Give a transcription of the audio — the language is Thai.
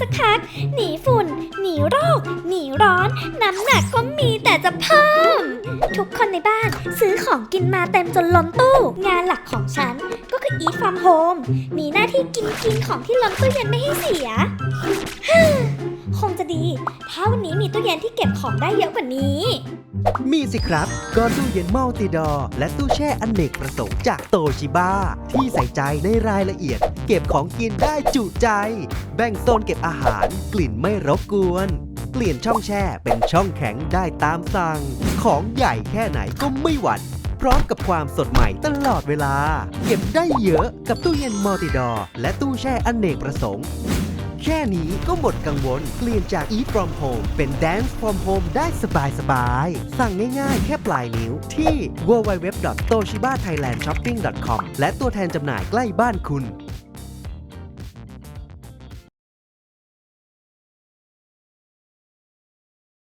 สักพัก หนีฝุ่น หนีโรค หนีร้อน น้ำหนักก็มีแต่จะเพิ่ม ทุกคนในบ้านซื้อของกินมาเต็มจนล้นตู้ งานหลักของฉันก็คืออีท from home มีหน้าที่กินกินของที่ล้นตู้ยันไม่ให้เสีย ดี ถ้าวันนี้มีตู้เย็นที่เก็บของได้เยอะกว่านี้ มีสิครับ ก็ตู้เย็นมัลติดอร์และตู้แช่อเนกประสงค์จากโตชิบ้าที่ใส่ใจในรายละเอียด เก็บของกินได้จุใจ แบ่งโซนเก็บอาหารกลิ่นไม่รบกวนเปลี่ยนช่องแช่เป็นช่องแข็งได้ตามสั่ง ของใหญ่แค่ไหนก็ไม่หวั่นพร้อมกับความสดใหม่ตลอดเวลา เก็บได้เยอะกับตู้เย็นมัลติดอร์และตู้แช่อเนกประสงค์ แค่นี้ก็หมดกังวล เปลี่ยนจาก Eat from Home เป็น Dance from Home ได้สบายๆสั่งง่ายๆ แค่ปลายนิ้วที่ www.toshibathailandshopping.com และตัวแทนจำหน่ายใกล้บ้านคุณ